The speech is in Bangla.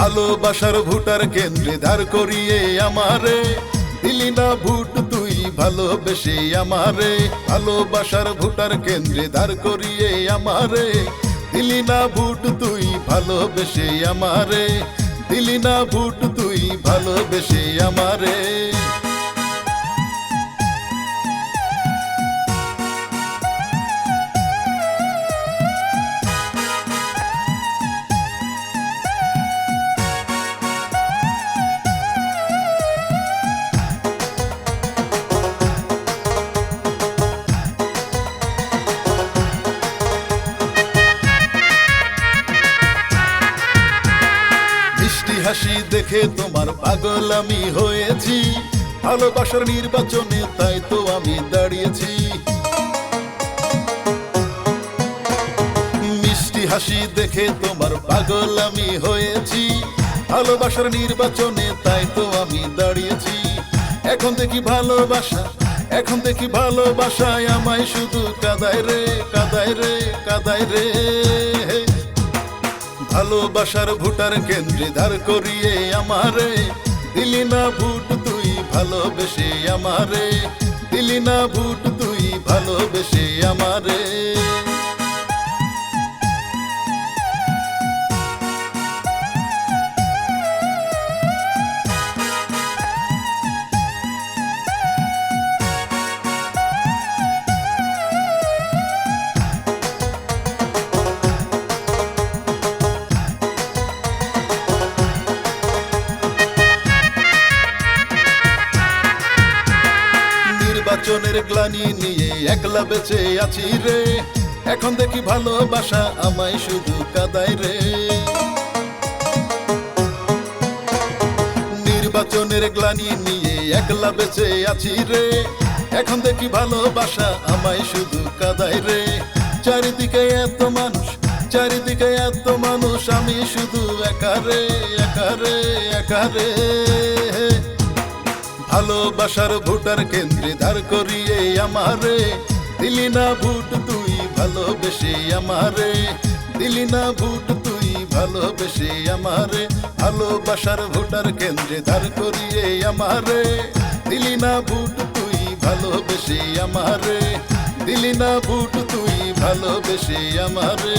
ভালোবাসার ভোটার কেন্দ্রে ধার করিয়ে আমারে দিলি না ভোট। ভালোবেসে আমারে, ভালোবাসার ভোটার কেন্দ্রে ধার করিয়ে আমারে। দিলি না ভোট, তুই ভালোবেসে আমারে। দিলি না ভোট, তুই ভালোবেসে আমারে। হাসি দেখে তোমার পাগল আমি হয়েছি। ভালোবাসার নির্বাচনে তাই তো আমি দাঁড়িয়েছি। মিষ্টি হাসি দেখে তোমার পাগল আমি হয়েছি। ভালোবাসার নির্বাচনে তাই তো আমি দাঁড়িয়েছি। এখন দেখি ভালোবাসা, এখন দেখি ভালোবাসায় আমায় শুধু কাদায় রে কাদায় রে কাদায় রে। ভালোবাসার ভোটার কেন্দ্রে ধার করিয়ে আমারে। দিলি না ভোট, তুই ভালোবেসে আমারে। দিলি না ভোট, তুই ভালোবেসে আমারে। নির্বাচনের গ্লানি নিয়ে একলা বেঁচে আছি রে। এখন দেখি ভালোবাসা আমায় শুধু কাদায় রে। নির্বাচনের গ্লানি নিয়ে একলা বেঁচে আছি রে। এখন দেখি ভালোবাসা আমায় শুধু কাদায় রে। চারিদিকে এত মানুষ, চারিদিকে এত মানুষ, আমি শুধু একারে একারে একারে ভালোবাসার ভোটার কেন্দ্রে ধার করিয়ে আমারে। দিলি না ভোট, তুই ভালোবেসে আমারে। দিলি না ভোট, তুই ভালোবেসে আমারে। ভালোবাসার ভোটার কেন্দ্রে ধার করিয়ে আমারে। দিলি না ভোট, তুই ভালোবেসে আমারে। দিলি না ভোট, তুই ভালোবেসে আমারে